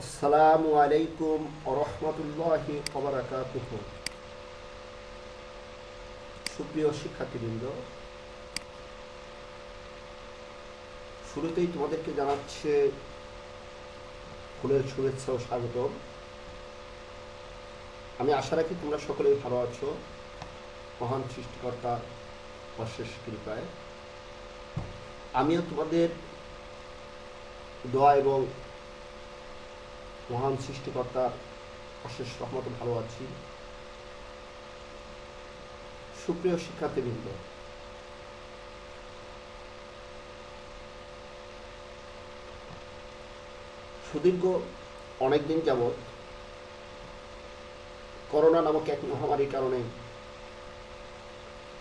আসসালামু আলাইকুম রহমতুল্লাহি ওবরাকাতুহ সুপ্রিয় শিক্ষার্থীবৃন্দ, শুরুতেই তোমাদেরকে জানাচ্ছে ফুলের শুভেচ্ছা ও স্বাগতম। আমি আশা রাখি তোমরা সকলেই ভালো আছো। মহান সৃষ্টিকর্তা অশেষ কৃপায়। আমিও তোমাদের দোয়া এবং মহান সৃষ্টিকর্তার অশেষ রহমত ভালো আছি। সুপ্রিয় শিক্ষার্থীবৃন্দ, সুদীর্ঘ অনেকদিন যাবৎ করোনা নামক এক মহামারীর কারণে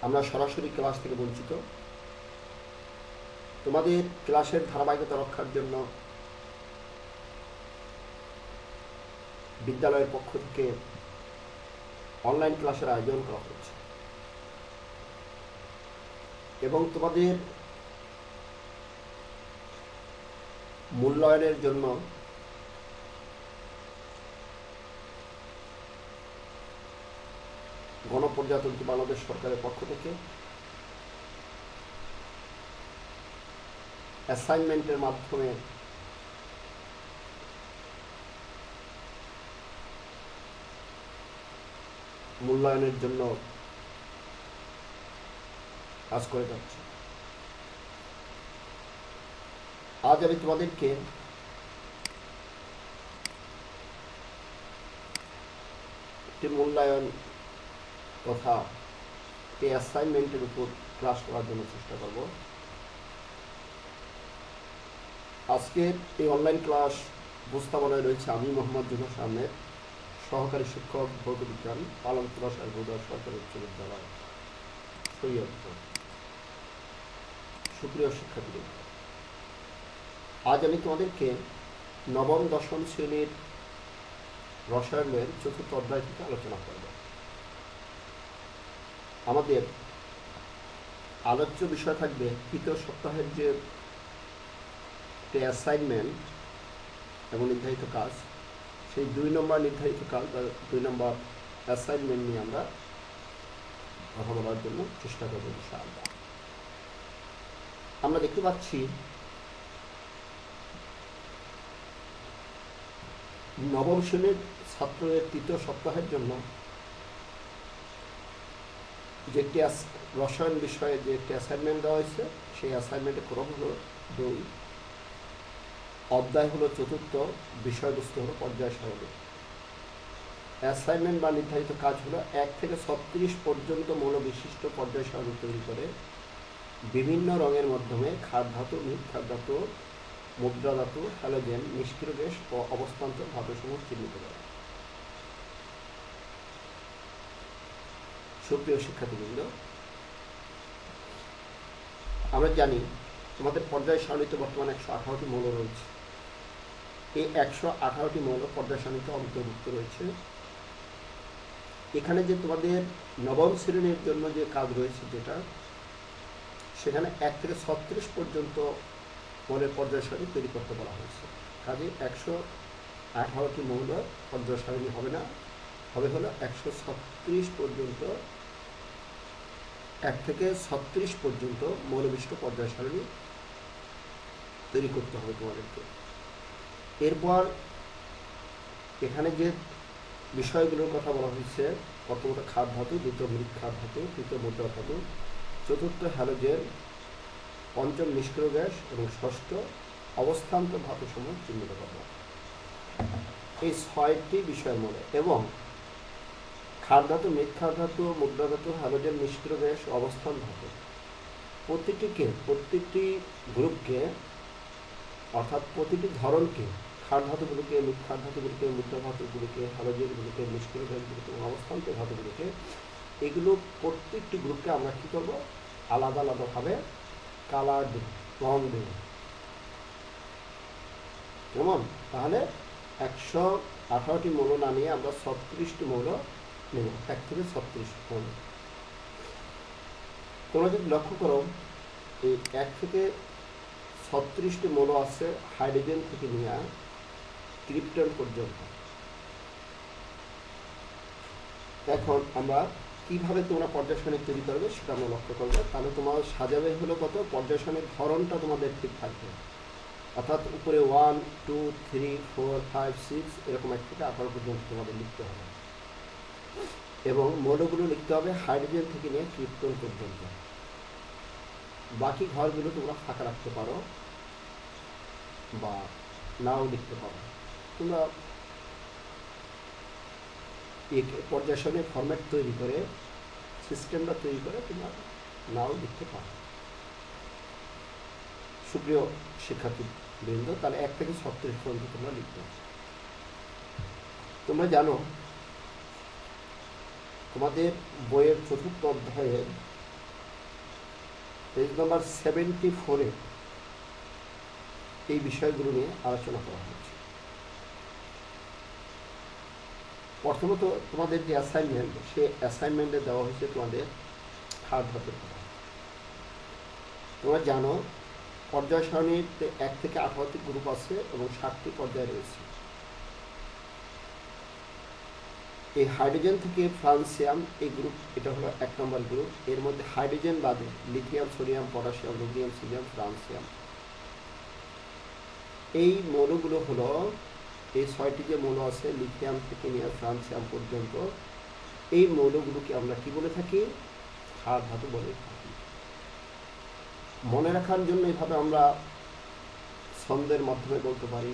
আমরা সরাসরি ক্লাস থেকে বঞ্চিত। তোমাদের ক্লাসের ধারাবাহিকতা রক্ষার জন্য বিদ্যালয়ের পক্ষ থেকে অনলাইন ক্লাসের আয়োজন করা হচ্ছে এবং তোমাদের মূল্যায়নের জন্য গণপ্রজাতন্ত্রী বাংলাদেশ সরকারের পক্ষ থেকে অ্যাসাইনমেন্টের মাধ্যমে মূল্যায়নের জন্য কাজ করে যাচ্ছে। আজ আমি তোমাদেরকে একটি মূল্যায়ন তথা এই অ্যাসাইনমেন্টের উপর ক্লাস করার জন্য চেষ্টা করব। আজকের এই অনলাইন ক্লাস উপস্থাপনায় রয়েছে আমি মোহাম্মদ জুনাস আহমেদ সহকারী শিক্ষক ভৌত বিজ্ঞান পালনপুরা সাহেবুদ্দার সরকারি উচ্চ বিদ্যালয় সৈয়দপুর সুপ্রিয় শিক্ষার্থী আজ আমি তোমাদেরকে নবম, দশম শ্রেণির রসায়নের চতুর্থ অধ্যায় থেকে আলোচনা করব। আমাদের আলোচ্য বিষয় থাকবে তৃতীয় সপ্তাহের যে অ্যাসাইনমেন্ট এবং নির্ধারিত কাজ সেই দুই নম্বর নির্ধারিত কাজ বা দুই নম্বর অ্যাসাইনমেন্ট নিয়ে আমরা কথা বলার জন্য চেষ্টা করব ইনশাআল্লাহ। আমরা দেখতে পাচ্ছি নবম শ্রেণির ছাত্রদের তৃতীয় সপ্তাহের জন্য যে একটি রসায়ন বিষয়ে যে একটি অ্যাসাইনমেন্ট দেওয়া হয়েছে, সেই অ্যাসাইনমেন্টের ক্রম হলো দুই অধ্যায় হলো চতুর্থ বিষয়বস্তু হলো পর্যায় সারণী। অ্যাসাইনমেন্ট বা নির্ধারিত কাজ হলো এক থেকে ছত্রিশ পর্যন্ত মৌল বিশিষ্ট পর্যায় সারণী তৈরি করে বিভিন্ন রঙের মাধ্যমে খাদ ধাতু মিথ্যার ধাতু, মুদ্রা ধাতু হ্যালোজেন নিষ্ক্রিয় গ্যাস ও অবস্থান্তর ধাতুসমূহ চিহ্নিত করা। সুপ্রিয় শিক্ষার্থীবৃন্দ, আমরা জানি তোমাদের পর্যায় সারণীতে বর্তমানে একশো আঠারোটি মৌল রয়েছে। এই একশো আঠারোটি মৌল পর্যায় সারণীতে অন্তর্ভুক্ত রয়েছে। এখানে যে তোমাদের নবম শ্রেণির জন্য যে কাজ রয়েছে যেটা, সেখানে এক থেকে ছত্রিশ পর্যন্ত মৌলের পর্যায় সারণী তৈরি করতে বলা হয়েছে। কাজে একশো আঠারোটি মৌল পর্যায় সারণী হবে না, হবে হলো একশো ছত্রিশ পর্যন্ত, এক থেকে ছত্রিশ পর্যন্ত মৌলবিষ্ট পর্যায় সারণী তৈরি করতে হবে তোমাদেরকে। এরপর এখানে যে বিষয়গুলোর কথা বলা হয়েছে, প্রথমত খাদ ধাতু, দ্বিতীয় মৃত খাদ ধাতু, তৃতীয় মুদ্রা ধাতু, চতুর্থ হ্যালোজেন পঞ্চম নিষ্ক্রিয় গ্যাস এবং ষষ্ঠ অবস্থান্ত ধাতু সমূহ চিহ্নিত করব। এই ছয়টি বিষয় মধ্যে এবং খাদ ধাতু মিথ্যা ধাতু, মুদ্রা ধাতু হ্যালোজেন নিষ্ক্রিয় গ্যাস, অবস্থান ধাতু। প্রতিটিকে প্রত্যেকটি গ্রুপকে, অর্থাৎ প্রতিটি ধরনকে ক্ষার ধাতুগুলিকে মিথ্যার ধাতুগুলিকে মুদ্রা ধাতুগুলিকে হ্যালোজেনগুলিকে নিষ্ক্রিয় গ্যাসগুলিকে এবং অবস্থান্ত ধাতুগুলিকে এগুলো প্রত্যেকটি গ্রুপকে আমরা কী করব? আলাদা আলাদাভাবে কালার দেব, রং দেব। কেমন? তাহলে একশো আঠারোটি মৌল না নিয়ে আমরা ছত্রিশটি মৌল নেব, এক থেকে ছত্রিশ মৌল। তোমরা যদি লক্ষ্য করো, এই এক থেকে ছত্রিশটি মৌল আছে হাইড্রোজেন থেকে নিয়ে ক্রিপ্টন পর্যন্ত। এখন আমরা কীভাবে তোমরা পর্যায়সারণী তৈরি করবে সেটা আমরা লক্ষ্য করব। তাহলে তোমার সাজাবে হলো কত? পর্যায়সারণীর ধরনটা তোমাদের ঠিক থাকবে। অর্থাৎ উপরে one two three four five six এরকম এক থেকে আঠারো পর্যন্ত তোমাদের লিখতে হবে। এবং মৌলগুলো লিখতে হবে হাইড্রোজেন থেকে নিয়ে ক্রিপ্টন পর্যন্ত। বাকি ঘরগুলো তোমরা ফাঁকা রাখতে পারো বা নাও লিখতে পারো। তোমরা পর্যায়সনের ফরম্যাট তৈরি করে সিস্টেমটা তৈরি করে তোমরা নাও লিখতে পারো সুপ্রিয় শিক্ষার্থী বৃন্দ তাহলে এক থেকে ছত্রিশ পর্যন্ত তোমরা লিখতে তোমরা জানো, তোমাদের বইয়ের চতুর্থ অধ্যায়ের পেজ নাম্বার সেভেন্টি ফোরে এই বিষয়গুলো নিয়ে আলোচনা করা হয়েছে। প্রথমত তোমাদের যে অ্যাসাইনমেন্ট সে অ্যাসাইনমেন্টে দেওয়া হয়েছে তোমাদের হার ধাতুর কথা তোমরা জানো, পর্যায় সারণীতে এক থেকে আঠারোটি গ্রুপ আছে এবং ষাটটি পর্যায়ে রয়েছে। এই হাইড্রোজেন থেকে ফ্রান্সিয়াম, এই গ্রুপ এটা হলো এক নম্বর গ্রুপ এর মধ্যে হাইড্রোজেন বাদে লিথিয়াম সোডিয়াম পটাশিয়াম রোডিয়াম সিলিয়াম ফ্রান্সিয়াম এই মৌলগুলো হলো এই ছয়টি যে মৌল আছে, লিথিয়াম থেকে নিয়ে ফ্রান্সিয়াম পর্যন্ত, এই মৌলগুলোকে আমরা কি বলে থাকি? ক্ষার ধাতু বলে থাকি। মনে রাখার জন্য এভাবে আমরা ছন্দের মাধ্যমে বলতে পারি,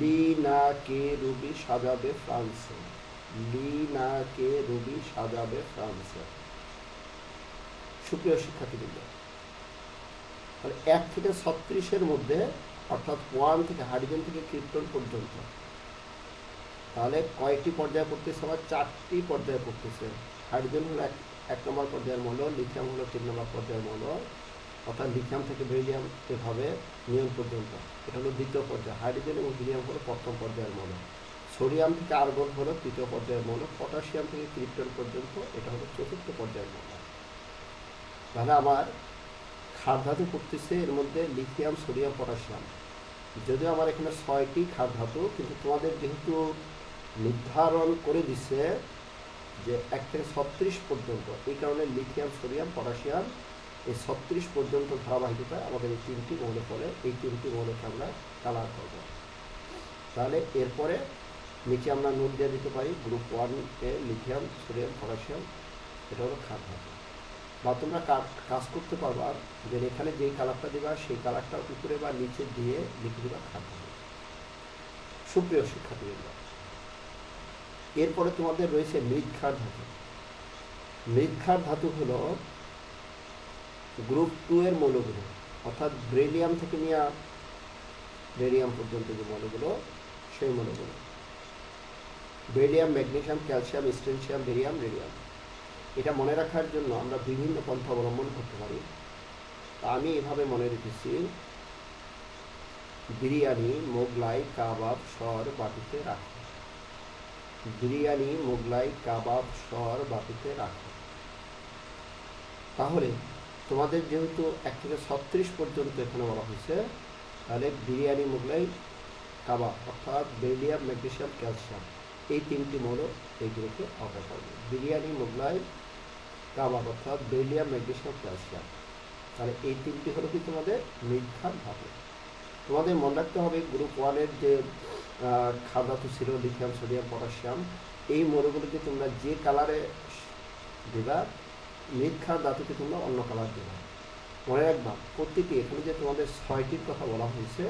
লি না কে রুবি সাজাবে ফ্রান্সে। লি না কে রুবি সাজাবে ফ্রান্সে। সুপ্রিয় শিক্ষার্থীবৃন্দ এক থেকে ছত্রিশের মধ্যে অর্থাৎ ওয়ান থেকে হাইড্রোজেন থেকে ক্রিপ্টন পর্যন্ত। তাহলে কয়েকটি পর্যায়ে পড়তেছে, আবার চারটি পর্যায়ে পড়তেছে। হাইড্রোজেন হলো এক এক নম্বর পর্যায়ের মৌল, লিথিয়াম হলো তিন নম্বর পর্যায়ের মৌল। অর্থাৎ লিথিয়াম থেকে বেরিলিয়াম এভাবে নিয়ম পর্যন্ত। এটা হলো দ্বিতীয় পর্যায়, হাইড্রোজেন এবং হিলিয়াম হলো প্রথম পর্যায়ের মৌল। সোডিয়াম থেকে আর্গন হলো তৃতীয় পর্যায়ের মৌল। পটাশিয়াম থেকে ক্রিপ্টন পর্যন্ত, এটা হলো চতুর্থ পর্যায়ের মৌল। তাহলে আমার ধাতু পড়তেছে এর মধ্যে লিথিয়াম, সোডিয়াম, পটাশিয়াম। যদিও আমার এখানে ছয়টি ধাতু কিন্তু তোমাদের যেহেতু নির্ধারণ করে দিছে যে এক থেকে ছত্রিশ পর্যন্ত, এই কারণে লিথিয়াম, সোডিয়াম, পটাশিয়াম, এই ছত্রিশ পর্যন্ত ধারাবাহিকতায় আমাদের এই তিনটি মৌল পড়ে, এই তিনটি মৌলকে আমরা কালার করব। তাহলে এরপরে নিচে আমরা নোট দিয়ে দিতে পারি গ্রুপ ওয়ান এ লিথিয়াম, সোডিয়াম, পটাশিয়াম, এটা হলো খাদ ধাতু বা তোমরা কাজ করতে পারবা যে এখানে যেই কালারটা দিবা, সেই কালারটা উপরে বা নিচে দিয়ে লিখে দিবা খাদ্য। সুপ্রিয় শিক্ষার্থীবৃন্দ, এরপরে তোমাদের রয়েছে মৃৎক্ষার ধাতু। মৃৎক্ষার ধাতু হল গ্রুপ টু এর মৌলগুলো, অর্থাৎ ব্রেলিয়াম থেকে নিয়ে রেডিয়াম পর্যন্ত যে মৌলগুলো, সেই মৌলগুলো। Barium magnesium, calcium strontium barium, radium. এটা মনে রাখার জন্য আমরা বিভিন্ন পন্থা অবলম্বন করতে পারি। তা আমি এভাবে মনে রেখেছি। বিরিয়ানি, মোগলাই, কাবাব সর বাটিতে রাখো। বিরিয়ানি, মোগলাই, কাবাব সর বাটিতে রাখো। তাহলে তোমাদের যেহেতু এক থেকে ছত্রিশ পর্যন্ত এখানে বলা হয়েছে, তাহলে বিরিয়ানি, মোগলাই, কাবাব অর্থাৎ বেলিয়াম ম্যাগনেশিয়াম, ক্যালসিয়াম এই তিনটি মৌল এই গ্রুপে পড়বে বিরিয়ানি, মোগলাই কাবাব অর্থাৎ বেরিয়াম ম্যাগনেশিয়াম ক্যালসিয়াম তাহলে এই তিনটি হলো কি তোমাদের? নির্ঘাত ধাতু। তোমাদের মনে রাখতে হবে গ্রুপ ওয়ানের যে খাদ্যাতু ছিল লিথিয়াম সোডিয়াম পটাশিয়াম এই মৌলগুলোকে তোমরা যে কালারে দেবা নির্ঘাত ধাতুকে তোমরা অন্য কালার দেবা। মনে রাখবা প্রত্যেকটি এখানে যে তোমাদের ছয়টির কথা বলা হয়েছে,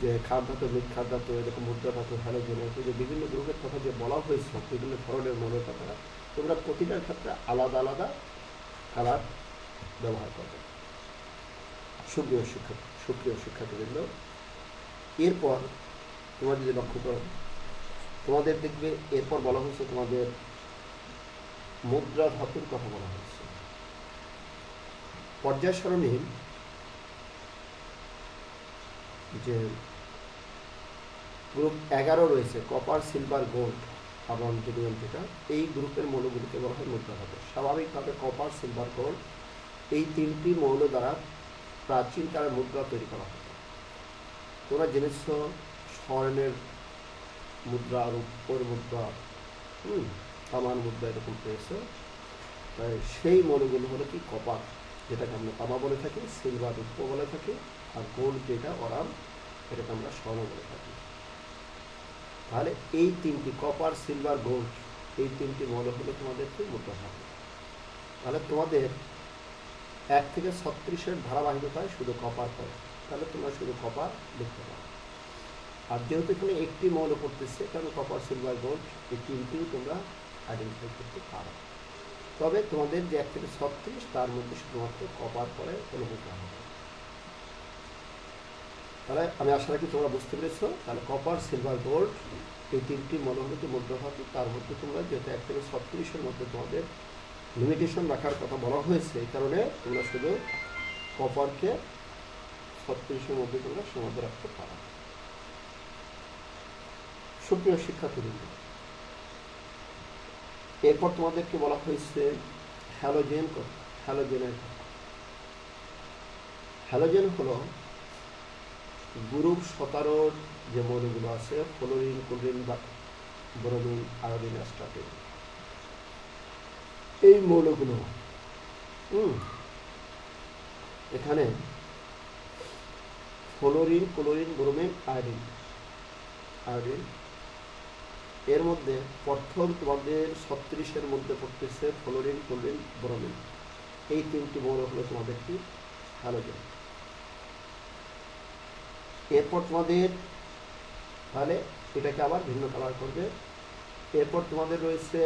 যে খাদ ধাতু মৃৎ ধাতু, এরকম মুদ্রা ধাতু হ্যালোজেন যে বিভিন্ন গ্রুপের কথা যে বলা হয়েছে, বিভিন্ন ধরনের মৌলের কথা তোমরা প্রতিটার ক্ষেত্রে আলাদা আলাদা কালার ব্যবহার করবে। সুপ্রিয় শিক্ষার্থী সুপ্রিয় শিক্ষার্থীবৃন্দ, এরপর তোমরা যদি লক্ষ্য করো তোমাদের দেখবে এরপর বলা হয়েছে তোমাদের মুদ্রা ধাতুর কথা বলা হয়েছে। পর্যায় সারণীর যে গ্রুপ এগারো রয়েছে কপার সিলভার গোল্ড জেডিয়াম যেটা এই গ্রুপের মৌলগুলিকে বলা হয় মুদ্রা ধাতু। স্বাভাবিকভাবে কপার সিলভার গোল্ড এই তিনটি মৌল দ্বারা প্রাচীনকালের মুদ্রা তৈরি করা হতো। তোমরা জেনেছ স্বর্ণের মুদ্রা, রূপর মুদ্রা, হুম, তামার মুদ্রা এরকম পেয়েছে। সেই মৌলগুলো হলো কি কপার যেটাকে আমরা তামা বলে থাকি সিলভার রূপ বলে থাকি, আর গোল্ড যেটা অরাম এটাকে আমরা স্বর্ণ বলে থাকি। তাহলে এই তিনটি কপার সিলভার গোল্ড এই তিনটি মৌল হলো তোমাদের কি মুদ্রা থাকে তাহলে তোমাদের এক থেকে ছত্রিশের ধারাবাহিকতায় শুধু কপার করে তাহলে তোমরা শুধু কপার লিখতে পারো আর যেহেতু এখানে একটি মৌল পড়তেছে কারণ কপার সিলভার গোল্ড এই তিনটিও তোমরা আইডেন্টিফাই করতে পারো। তবে তোমাদের যে এক থেকে ছত্রিশ, তার মধ্যে শুধুমাত্র কপার পরে কোনো মুদ্রা হবে। তাহলে আমি আশা রাখি তোমরা বুঝতে পেরেছ। তাহলে কপার সিলভার গোল্ড এই তিনটি মনোনীত মুদ্রা থাকে তার মধ্যে তোমরা যেহেতু এক থেকে ছত্রিশের মধ্যে তোমাদের লিমিটেশন রাখার কথা বলা হয়েছে, এই কারণে তোমরা শুধু কপারকে ছত্রিশের মধ্যে তোমরা সীমাবদ্ধ রাখতে পারো। সুপ্রিয় শিক্ষার্থীবৃন্দ, এরপর তোমাদেরকে বলা হয়েছে হ্যালোজেন হ্যালোজেনের হ্যালোজেন হলো গ্রুপ সতেরোর যে মৌলগুলো আছে, ফ্লোরিন, ক্লোরিন বা ব্রোমিন, আয়োডিন অ্যাস্টাটিন এই মৌলগুলো, হুম, এখানে fluorine, chlorine, bromine, iodine iodine. এর মধ্যে প্রথম তোমাদের ছত্রিশের মধ্যে পড়তেছে ফ্লোরিন, ক্লোরিন, ব্রোমিন। এই তিনটি মৌল হলো তোমাদের কি? হ্যালোজেন এরপর তোমাদের তাহলে এটাকে আবার ভিন্ন কালার করবে। এরপর তোমাদের রয়েছে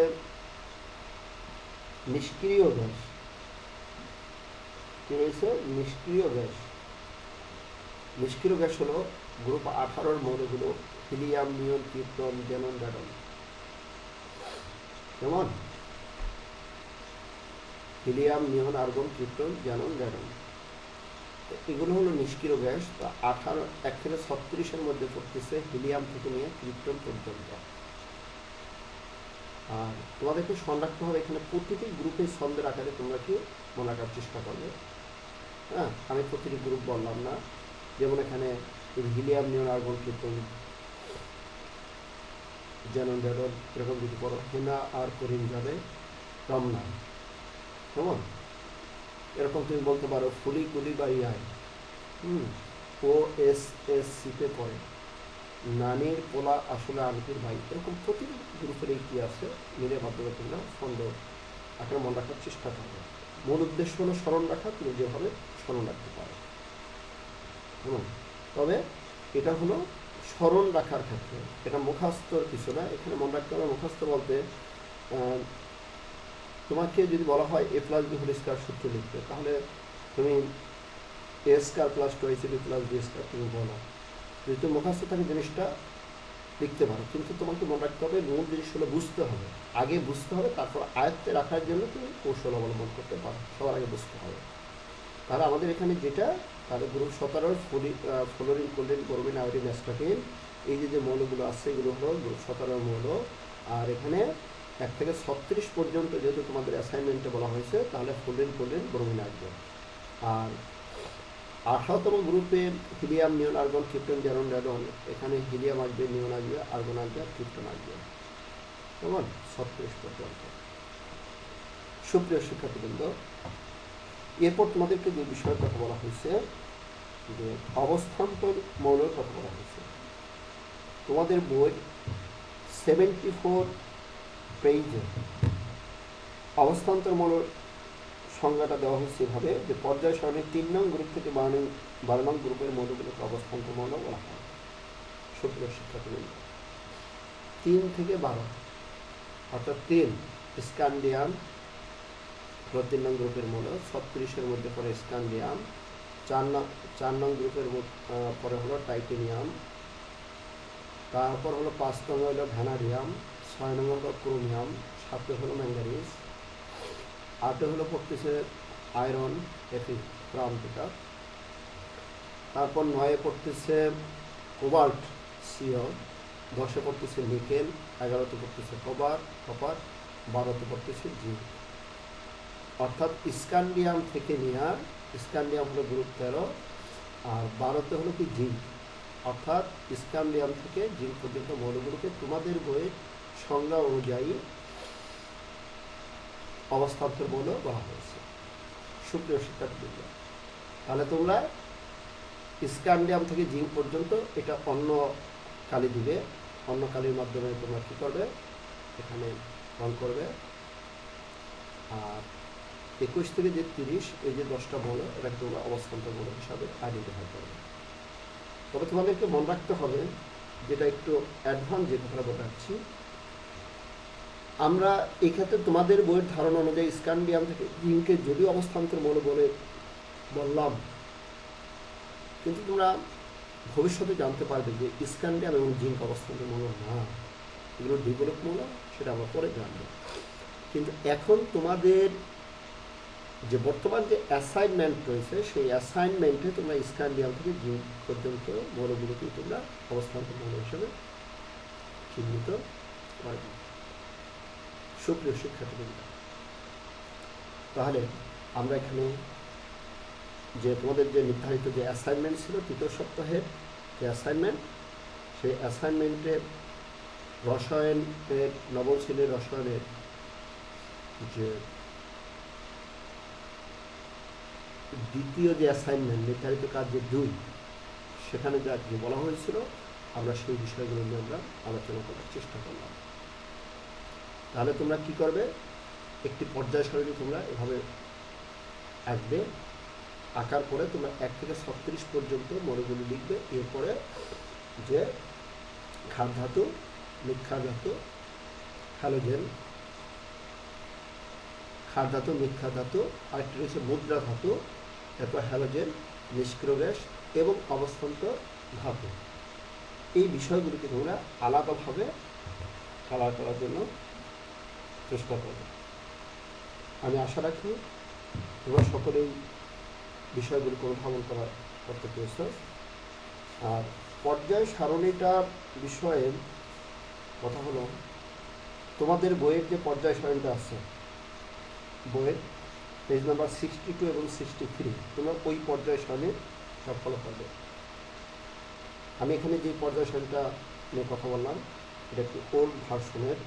নিষ্ক্রিয় গ্যাস। কি রয়েছে? নিষ্ক্রিয় গ্যাস। নিষ্ক্রিয় গ্যাস হলো গ্রুপ আঠারোর মৌলগুলো হিলিয়াম নিয়ন কীর্তন জেনন ড্যাডন কেমন? Helium neon argon krypton xenon radon এগুলো হলো নিষ্ক্রিয় গ্যাস তো আঠারো, এক থেকে ছত্রিশের মধ্যে পড়তেছে হিলিয়াম থেকে নিয়ে ক্রিপ্টন পর্যন্ত। আর তোমাদেরকে স্মরণ রাখতে হবে, এখানে প্রতিটি গ্রুপে ছন্দের আকারে তোমরা কি মনে রাখার চেষ্টা করবে। হ্যাঁ আমি প্রতিটি গ্রুপ বললাম না। যেমন এখানে হিলিয়াম নিয়ন আর্গন কীর্তন যেন যেমন এরকম যদি করো হেনা আর করিম যাবে, রমনা। কেমন? এরকম তুমি বলতে পারো, ফুলি কুলি বা ইয়াই হুম ও এস এস সিতে পড়ে, নানির পোলা আসলে আন্টির ভাই। এরকম প্রতি গ্রুপের কি আছে? মিলের মাধ্যমে তোমরা সন্দেহ। আকারে মনে রাখার চেষ্টা করবে মূল উদ্দেশ্য হলো স্মরণ রাখা, তুমি যেভাবে স্মরণ রাখতে পারো। হুম, তবে এটা হলো স্মরণ রাখার ক্ষেত্রে। এটা মুখাস্তর কিছু না। এখানে মনে রাখতে হবে, মুখাস্ত বলতে তোমাকে যদি বলা হয় A plus B whole square সূত্র লিখতে তাহলে তুমি A square plus two B plus B square তুমি বলো। যদি তুমি মুখাস্ত থাকে জিনিসটা লিখতে পারো, কিন্তু তোমাকে মনে রাখতে হবে মূল জিনিসগুলো বুঝতে হবে। আগে বুঝতে হবে, তারপর আয়ত্তে রাখার জন্য তুমি কৌশল অবলম্বন করতে পারো। সবার আগে বুঝতে হবে। তাহলে আমাদের এখানে যেটা, তাহলে গ্রুপ সতেরোর fluorine chlorine bromine iodine astatine এই যে যে মৌলগুলো আছে, এগুলো হলো গ্রুপ সতেরোর মৌল। আর এখানে এক থেকে ছত্রিশ পর্যন্ত যেহেতু তোমাদের অ্যাসাইনমেন্টে বলা হয়েছে, তাহলে ফ্লোরিন কোলিন ব্রোমিন আসবে আর আঠারোতম গ্রুপে হিলিয়াম নিয়ন আর্গন ক্রিপ্টন জ্যারন র্যাডন এখানে হিলিয়াম আসবে নিয়ন আসবে আর্গন আসবে ক্রিপ্টন আসবে। কেমন? ছত্রিশ পর্যন্ত। সুপ্রিয় শিক্ষার্থীবৃন্দ, এরপর তোমাদেরকে যে বিষয়ের কথা বলা হয়েছে, যে অবস্থান্তর মৌলের কথা বলা হয়েছে। তোমাদের বই সেভেন্টি ফোর পেজে অবস্থান্তর মৌলের সংজ্ঞাটা দেওয়া হয়েছে এভাবে যে, পর্যায় সারণীর তিন নং গ্রুপ থেকে বারো নং বারো নং গ্রুপের মৌলগুলোকে অবস্থান্তর মৌল বলা হয়। সুপ্রিয় শিক্ষার্থীবৃন্দ, তিন থেকে বারো, অর্থাৎ তিন স্ক্যান্ডিয়াম তিন নং গ্রুপের মূল ছত্রিশের মধ্যে পরে স্ক্যান্ডিয়াম চার নং চার নং গ্রুপের পরে হলো টাইটেনিয়াম, তারপর হলো পাঁচ নং হলো ভ্যানারিয়াম ছয় নম্বর হলো ক্রোমিয়াম সাতে হলো ম্যাঙ্গারিজ আটে হলো পড়তেছে আয়রন এফি প্রান্তিকা তারপর নয়ে পড়তেছে কোবাল্ট, সিও, দশে পড়তেছে নিকেল, এগারোতে পড়তেছে কবার, কপার, বারোতে পড়তেছে জিঙ্ক অর্থাৎ স্ক্যান্ডিয়াম থেকে নেওয়া স্ক্যান্ডিয়াম হলো গ্রুপ তেরো আর বারোতে হলো কি জিঙ্ক অর্থাৎ স্ক্যান্ডিয়াম থেকে জিঙ্ক পর্যন্ত মৌলগুলোকে তোমাদের বইয়ের সংজ্ঞা অনুযায়ী অবস্থান্তর মৌল বলা হয়েছে। সুপ্রিয় শিক্ষার্থীবৃন্দ, তাহলে তোমরা স্ক্যান্ডিয়াম থেকে জিঙ্ক পর্যন্ত এটা অন্য কালি দিবে। অন্য কালির মাধ্যমে তোমরা কী করবে? এখানে রং করবে। আর একুশ থেকে যে তিরিশ, এই যে দশটা মৌল এটাকে তোমরা অবস্থান্তর মৌল হিসাবে আইডেন্টিফাই করবে। তবে তোমাদেরকে মনে রাখতে হবে, যেটা একটু অ্যাডভান্স যে কথাটা বলাচ্ছি আমরা এক্ষেত্রে তোমাদের বইয়ের ধারণা অনুযায়ী স্ক্যান্ডিয়াম থেকে জিঙ্কের যদিও অবস্থান্তর মৌল বলে বললাম, কিন্তু তোমরা ভবিষ্যতে জানতে পারবে যে স্ক্যান্ডিয়াম এবং জিঙ্ক অবস্থান্তর মৌল না। এগুলো দ্বিগোলক মৌল সেটা আমরা পরে জানব। কিন্তু এখন তোমাদের যে বর্তমান যে অ্যাসাইনমেন্ট রয়েছে, সেই অ্যাসাইনমেন্টে তোমরা স্ক্যান্ডিয়াম থেকে জিঙ্ক পর্যন্ত মৌলগুলোকে তোমরা অবস্থান্তর মৌল হিসেবে চিহ্নিত করবে সুপ্রিয় শিক্ষার্থীবৃন্দ, তাহলে আমরা এখানে যে তোমাদের যে নির্ধারিত যে অ্যাসাইনমেন্ট ছিল তৃতীয় সপ্তাহের যে অ্যাসাইনমেন্ট সেই অ্যাসাইনমেন্টের রসায়নের, নবম শ্রেণির রসায়নের যে দ্বিতীয় যে অ্যাসাইনমেন্ট নির্ধারিত কাজ যে দুই, সেখানে যা বলা হয়েছিল, আমরা সেই বিষয়গুলো নিয়ে আমরা আলোচনা করার চেষ্টা করলাম। তাহলে তোমরা কি করবে? একটি পর্যায় সারণী তোমরা এভাবে আঁকবে। আঁকার পরে তোমরা এক থেকে ছত্রিশ পর্যন্ত মনেগুলি লিখবে। এরপরে যে খাদ ধাতু, মিথ্যা ধাতু হ্যালোজেন খাদ ধাতু, মিথ্যা ধাতু আরেকটি রয়েছে মুদ্রা ধাতু, এরপর হ্যালোজেন নিষ্ক্রিয় গ্যাস এবং অবস্থান্তর ধাতু। এই বিষয়গুলিকে তোমরা আলাদাভাবে কালার করার জন্য চেষ্টা করবে। আমি আশা রাখি তোমরা সকলেই বিষয়গুলি অনুধাবন করা করতে পেরেছ। আর পর্যায় সারণীটার বিষয়ে কথা হলো, তোমাদের বইয়ের যে পর্যায় সারণীটা আছে, বইয়ের পেজ নাম্বার সিক্সটি টু এবং সিক্সটি থ্রি তোমরা ওই পর্যায় সারণী সব ফলো করবে। আমি এখানে যে পর্যায় সারণীটা নিয়ে কথা বললাম, এটা একটি ওল্ড ভার্সনের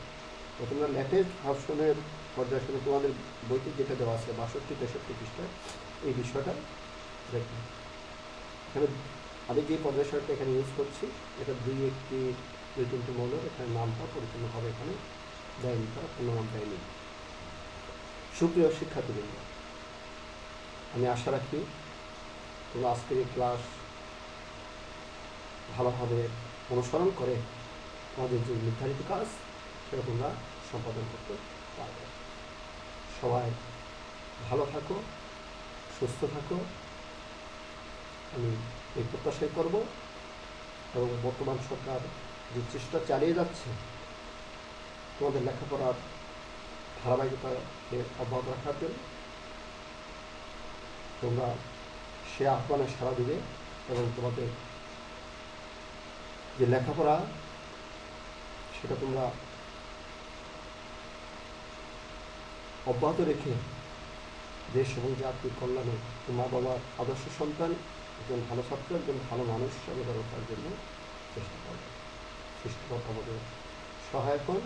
তোমরা লেটেস্ট ভার্সনের পর্যায় সারণী তোমাদের বইতে যেটা দেওয়া আছে, বাষট্টি, তেষট্টি পৃষ্ঠায় এই বিষয়টা দেখুন এখানে আমি যে পর্যায় সারণীটা এখানে ইউজ করছি, এটা দুই একটি, দুই তিনটি মৌল এখানে নামটা পরিপূর্ণভাবে এখানে দেয়নি তারা কোনো নাম দেয়নি সুপ্রিয় শিক্ষার্থীবৃন্দ, আমি আশা রাখি তোমরা আজকের ক্লাস ভালোভাবে অনুসরণ করে তোমাদের যে নির্ধারিত কাজ সেটা তোমরা সম্পাদন করতে পারবে। সবাই ভালো থাকো, সুস্থ থাকো। আমি এই প্রত্যাশাই করব এবং বর্তমান সরকার যে চেষ্টা চালিয়ে যাচ্ছে, তোমাদের লেখাপড়ার ধারাবাহিকতাকে অব্যাহত রাখার জন্য তোমরা সে আহ্বানে সাড়া দিবে এবং তোমাদের যে লেখাপড়া, সেটা তোমরা অব্যাহত রেখে দেশ এবং জাতির কল্যাণে মা বাবার আদর্শ সন্তান, একজন ভালো ছাত্র, একজন ভালো মানুষ হিসাবে গড়ে ওঠার জন্য চেষ্টা করবে সৃষ্টিকর্তা আমাদের সহায়ক হন।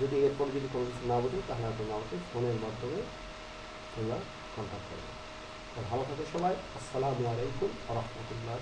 যদি এরপর যদি কোনো কিছু না বোঝো তাহলে তোমরা আমাকে ফোনের মাধ্যমে তোমরা কন্ট্যাক্ট করবে। ভালো থাকো সবাই। আসসালামু আলাইকুম রহমতুল্লাহ